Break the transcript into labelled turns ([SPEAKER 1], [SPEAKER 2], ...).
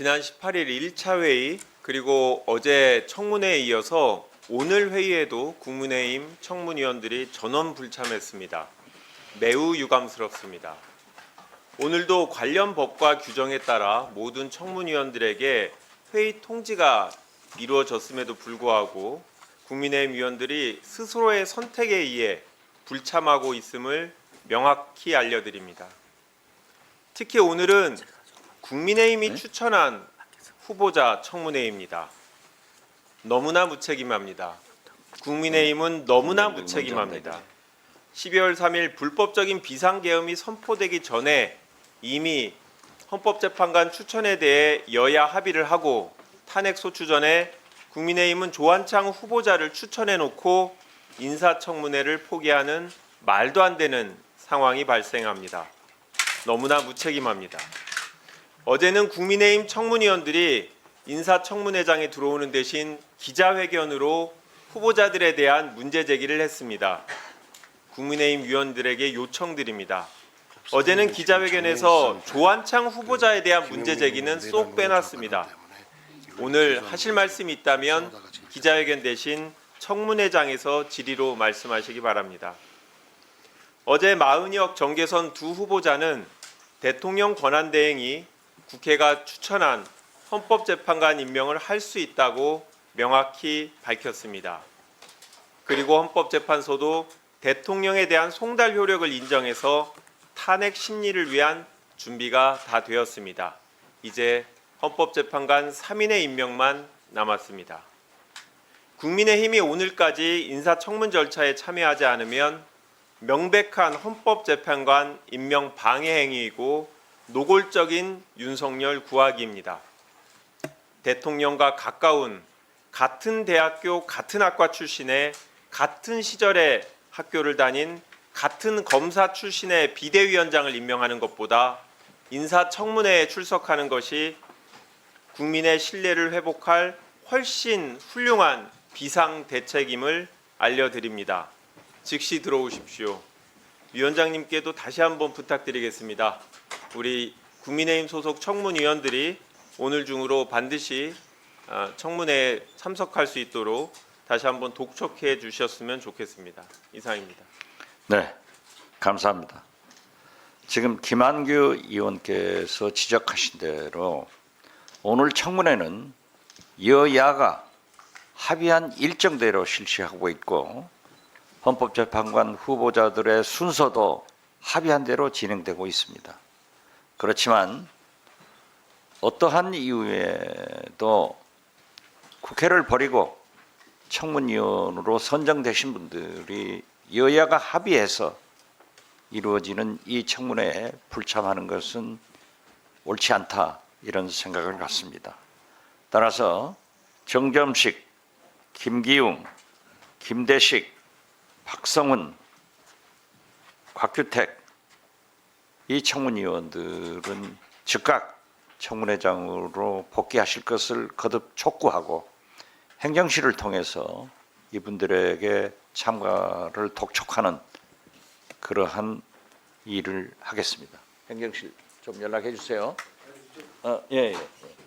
[SPEAKER 1] 지난 18일 1차 회의 그리고 어제 청문회에 이어서 오늘 회의에도 국민의힘 청문위원들이 전원 불참했습니다. 매우 유감스럽습니다. 오늘도 관련 법과 규정에 따라 모든 청문위원들에게 회의 통지가 이루어졌음에도 불구하고 국민의힘 위원들이 스스로의 선택에 의해 불참하고 있음을 명확히 알려드립니다. 특히 오늘은 국민의힘이 추천한 후보자 청문회입니다. 너무나 무책임합니다. 국민의힘은 너무나 무책임합니다. 12월 3일 불법적인 비상계엄이 선포되기 전에 이미 헌법재판관 추천에 대해 여야 합의를 하고 탄핵 소추 전에 국민의힘은 조한창 후보자를 추천해 놓고 인사청문회를 포기하는 말도 안 되는 상황이 발생합니다. 너무나 무책임합니다. 어제는 국민의힘 청문위원들이 인사청문회장에 들어오는 대신 기자회견으로 후보자들에 대한 문제 제기를 했습니다. 국민의힘 위원들에게 요청드립니다. 어제는 기자회견에서 조한창 후보자에 대한 문제 제기는 쏙 빼놨습니다. 오늘 하실 말씀이 있다면 기자회견 대신 청문회장에서 질의로 말씀하시기 바랍니다. 어제 마은혁 정계선 두 후보자는 대통령 권한대행이 국회가 추천한 헌법재판관 임명을 할 수 있다고 명확히 밝혔습니다. 그리고 헌법재판소도 대통령에 대한 송달 효력을 인정해서 탄핵 심리를 위한 준비가 다 되었습니다. 이제 헌법재판관 3인의 임명만 남았습니다. 국민의힘이 오늘까지 인사청문 절차에 참여하지 않으면 명백한 헌법재판관 임명 방해 행위이고 노골적인 윤석열 구하기입니다. 대통령과 가까운 같은 대학교 같은 학과 출신의 같은 시절에 학교를 다닌 같은 검사 출신의 비대위원장을 임명하는 것보다 인사청문회에 출석하는 것이 국민의 신뢰를 회복할 훨씬 훌륭한 비상 대책임을 알려드립니다. 즉시 들어오십시오. 위원장님께도 다시 한번 부탁드리겠습니다. 우리 국민의힘 소속 청문위원들이 오늘 중으로 반드시 아, 청문회에 참석할 수 있도록 다시 한번 독촉해 주셨으면 좋겠습니다. 이상입니다.
[SPEAKER 2] 네, 감사합니다. 지금 김한규 의원께서 지적하신 대로 오늘 청문회는 여야가 합의한 일정대로 실시하고 있고 헌법재판관 후보자들의 순서도 합의한 대로 진행되고 있습니다. 그렇지만 어떠한 이유에도 국회를 버리고 청문위원으로 선정되신 분들이 여야가 합의해서 이루어지는 이 청문회에 불참하는 것은 옳지 않다 이런 생각을 갖습니다. 따라서 정점식, 김기웅, 김대식, 박성훈, 곽규택 이 청문위원들은 즉각 청문회장으로 복귀하실 것을 거듭 촉구하고 행정실을 통해서 이분들에게 참가를 독촉하는 그러한 일을 하겠습니다. 행정실 좀 연락해 주세요. 어, 예, 예. 예.